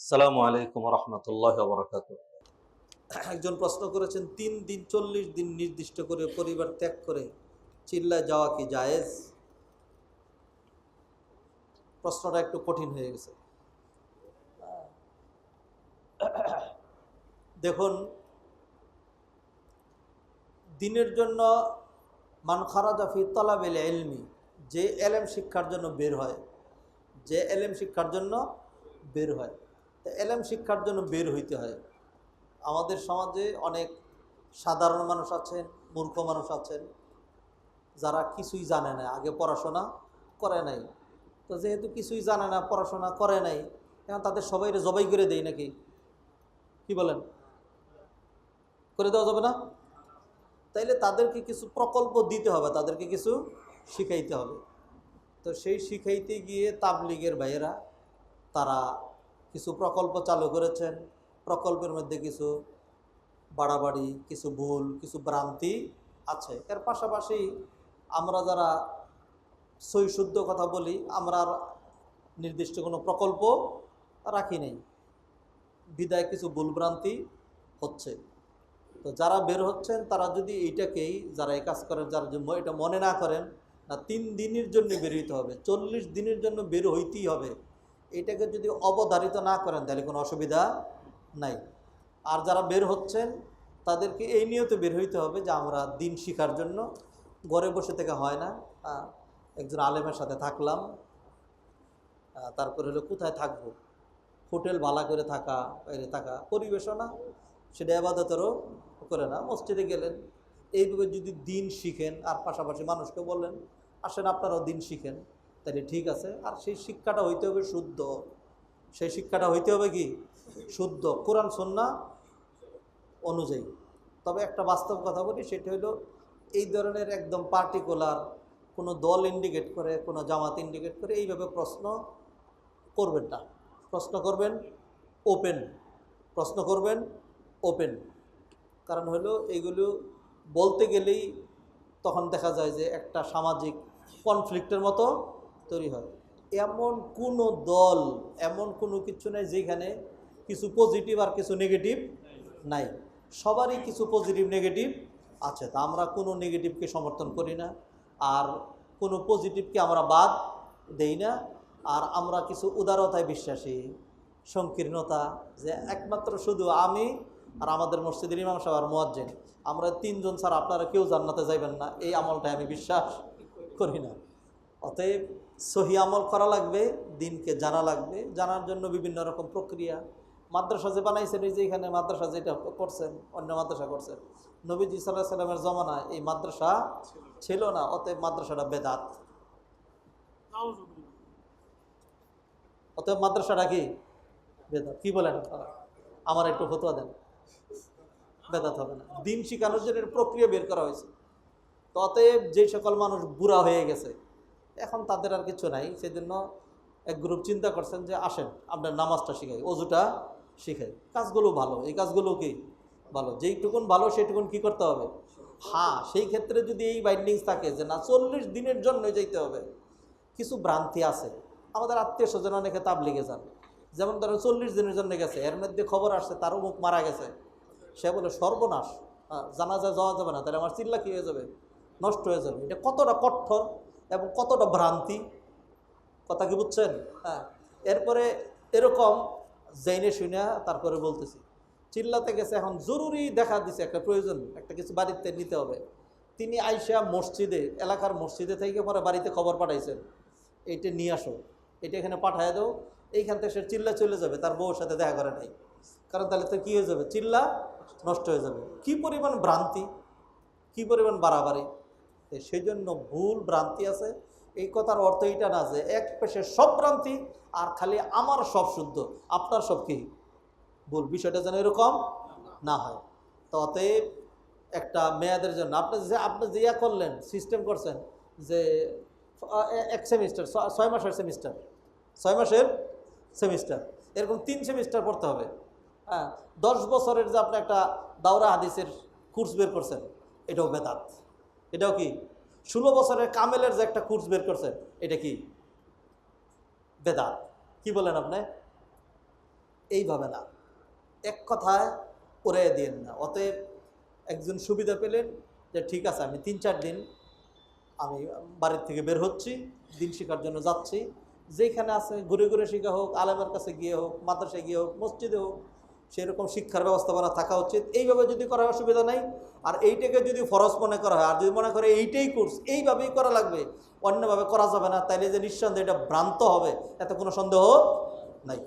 আসসালামু আলাইকুম রহমতুল্লাহ বরকাত একজন প্রশ্ন করেছেন, তিন দিন চল্লিশ দিন নির্দিষ্ট করে পরিবার ত্যাগ করে চিল্লায় যাওয়া কি জায়েজ? প্রশ্নটা একটু কঠিন হয়ে গেছে। দেখুন, দিনের জন্য মান খারাজা ফি তলাবেল এলমি যে এলেম শিক্ষার জন্য বের হয়, যে এলেম শিক্ষার জন্য বের হয়। তো এলেম শিক্ষার জন্য বের হইতে হয়। আমাদের সমাজে অনেক সাধারণ মানুষ আছেন, মূর্খ মানুষ আছেন, যারা কিছুই জানে না, আগে পড়াশোনা করে নাই। তো যেহেতু কিছুই জানে না, পড়াশোনা করে নাই, এখন তাদের সবাইরে জবাই করে দেয় নাকি? কি বলেন? করে দেওয়া যাবে না? তাইলে তাদেরকে কিছু প্রকল্প দিতে হবে, তাদেরকে কিছু শিখাইতে হবে। তো সেই শিখাইতে গিয়ে তাবলিগের ভাইয়েরা তারা কিছু প্রকল্প চালু করেছেন। প্রকল্পের মধ্যে কিছু বাড়াবাড়ি, কিছু ভুল, কিছু ভ্রান্তি আছে। এর পাশাপাশি আমরা যারা সই শুদ্ধ কথা বলি, আমরা নির্দিষ্ট কোনো প্রকল্প রাখি নেই। বিদায় কিছু ভুলভ্রান্তি হচ্ছে। তো যারা বের হচ্ছেন, তারা যদি এইটাকেই যারা এই কাজ করেন, যারা এটা মনে না করেন, না তিন দিনের জন্য বের হইতে হবে, চল্লিশ দিনের জন্য বের হইতেই হবে। এটাকে যদি অবধারিত না করেন, তাহলে কোনো অসুবিধা নাই। আর যারা বের হচ্ছেন, তাদেরকে এই নিয়তে বের হইতে হবে যে আমরা দিন শিখার জন্য। ঘরে বসে থেকে হয় না। একজন আলেমের সাথে থাকলাম। তারপরে হলো কোথায় থাকব? হোটেল ভালা করে থাকা বাইরে থাকা পরিবেশও না। সেটা আবাদতেরও করে না। মসজিদে গেলেন। এইভাবে যদি দিন শিখেন, আর পাশাপাশি মানুষকে বললেন, আসেন, আপনারাও দিন শিখেন। তাহলে ঠিক আছে। আর সেই শিক্ষাটা হইতে হবে শুদ্ধ। সেই শিক্ষাটা হইতে হবে কি? শুদ্ধ। কোরআন, সন্না অনুযায়ী। তবে একটা বাস্তব কথা বলি, সেটা হলো এই ধরনের একদম পার্টিকুলার কোনো দল ইন্ডিকেট করে, কোনো জামাত ইন্ডিকেট করে, এইভাবে প্রশ্ন করবেন না। প্রশ্ন করবেন ওপেন প্রশ্ন করবেন ওপেন কারণ হলো এইগুলো বলতে গেলেই তখন দেখা যায় যে একটা সামাজিক কনফ্লিক্টের মতো তৈরি হয়। এমন কোনো দল, এমন কোনো কিছু নেই যেখানে কিছু পজিটিভ আর কিছু নেগেটিভ নাই। সবারই কিছু পজিটিভ নেগেটিভ আছে। তা আমরা কোনো নেগেটিভকে সমর্থন করি না, আর কোনো পজিটিভকে আমরা বাদ দেই না, আর আমরা কিছু উদারতায় বিশ্বাসী, সংকীর্ণতা যে একমাত্র শুধু আমি আর আমাদের মসজিদের ইমাম সাহেব আর মোয়াজ্জেন। আমরা তিনজন ছাড়া আপনারা কেউ জান্নাতে যাইবেন না। এই আমলটাই আমি বিশ্বাস করি না। অতএব সহি আমল করা লাগবে, দিনকে জানা লাগবে, জানার জন্য বিভিন্ন রকম প্রক্রিয়া। মাদ্রাসা যে বানাইছেন, এই যে এখানে মাদ্রাসা যেটা করছেন, অন্য মাদ্রাসা করছেন, নবীজি সাল্লাহ সাল্লামের জমানায় এই মাদ্রাসা ছিল না, অতএব মাদ্রাসাটা বেদাত। অতএব মাদ্রাসাটা কি? বেদাত। কি বলেন আমার একটু ফতোয়া দেন। বেদাত হবে না। দিন শিখানোর জন্য প্রক্রিয়া বের করা হয়েছে। তো অতএব যে সকল মানুষ বুড়া হয়ে গেছে এখন তাদের আর কিছু নাই সেজন্য এক গ্রুপ চিন্তা করছেন যে আসেন আপনার নামাজটা শিখাই অজুটা শিখাই। কাজগুলো ভালো এই কাজগুলো কি? ভালো যেইটুকুন ভালো সেইটুকুন কি করতে হবে? হ্যাঁ সেই ক্ষেত্রে যদি এই বাইন্ডিংস থাকে যে না চল্লিশ দিনের জন্য যাইতে হবে। কিছু ভ্রান্তি আছে। আমাদের আত্মীয় স্বজন অনেকে তাপ লেগে যান। যেমন ধরো চল্লিশ দিনের জন্য গেছে এর মধ্যে খবর আসছে তার মুখ মারা গেছে। সে বলে সর্বনাশ হ্যাঁ, জানাজা যাওয়া যাবে না তাহলে আমার চিল্লা কী হয়ে যাবে? নষ্ট হয়ে যাবে। এটা কতটা কঠোর এবং কতটা ভ্রান্তি? কথা কি বুঝছেন? হ্যাঁ। এরপরে এরকম জেনে শুনে তারপরে বলতেছি। চিল্লাতে গেছে, এখন জরুরি দেখা দিছে, একটা প্রয়োজন, একটা কিছু বাড়িতে নিতে হবে। তিনি আইসা মসজিদে, এলাকার মসজিদে থেকে পরে বাড়িতে খবর পাঠাইছেন। এইটা নিয়ে আসো, এটা এখানে পাঠায় দাও, এইখান থেকে সে চিল্লা চলে যাবে, তার বউর সাথে দেখা করে নাই। কারণ তাহলে তো কী হয়ে যাবে? চিল্লা নষ্ট হয়ে যাবে। কি পরিমাণ ভ্রান্তি? কি পরিমাণ বাড়াবাড়ি? সেই জন্য ভুল ভ্রান্তি আছে। এই কথার অর্থ এটা না যে এক পেশে সব ভ্রান্তি আর খালি আমার সব শুদ্ধ। আপনার সব কি? ভুল। বিষয়টা যেন এরকম না হয়। তো অতএব একটা মেয়াদের জন্য আপনি যে আপনি যে ইয়া করলেন সিস্টেম করছেন যে এক সেমিস্টার ছয় মাসের সেমিস্টার ছয় মাসের সেমিস্টার এরকম তিন সেমিস্টার পড়তে হবে। হ্যাঁ দশ বছরের যে আপনি একটা দাওরা হাদিসের কোর্স বের করছেন, এটাও বেদাত। এটাও কি? ষোলো বছরের কামেলের যে একটা কোর্স বের করছে, এটা কি? বেদাত। কি বলেন আপনি? এইভাবে না। এক কথায় করে দিন না। অতএব একজন সুবিধা পেলেন যে, ঠিক আছে, আমি তিন চার দিন আমি বাড়ির থেকে বের হচ্ছি, দিন শেখার জন্য যাচ্ছি। যেখানে আছে, ঘুরে ঘুরে শেখা হোক, আলেমের কাছে গিয়ে হোক, মাদ্রাসায় গিয়ে হোক, মসজিদে হোক সেরকম শিক্ষার ব্যবস্থাপনা থাকা উচিত। এইভাবে যদি করা হয় অসুবিধা নাই। আর এইটাকে যদি ফরজ মনে করা হয়, আর যদি মনে করে এইটাই কোর্স এইভাবেই করা লাগবে। অন্যভাবে করা যাবে না। তাইলে যে নিঃসন্দেহে এটা ভ্রান্ত হবে, এতে কোনো সন্দেহ নাই।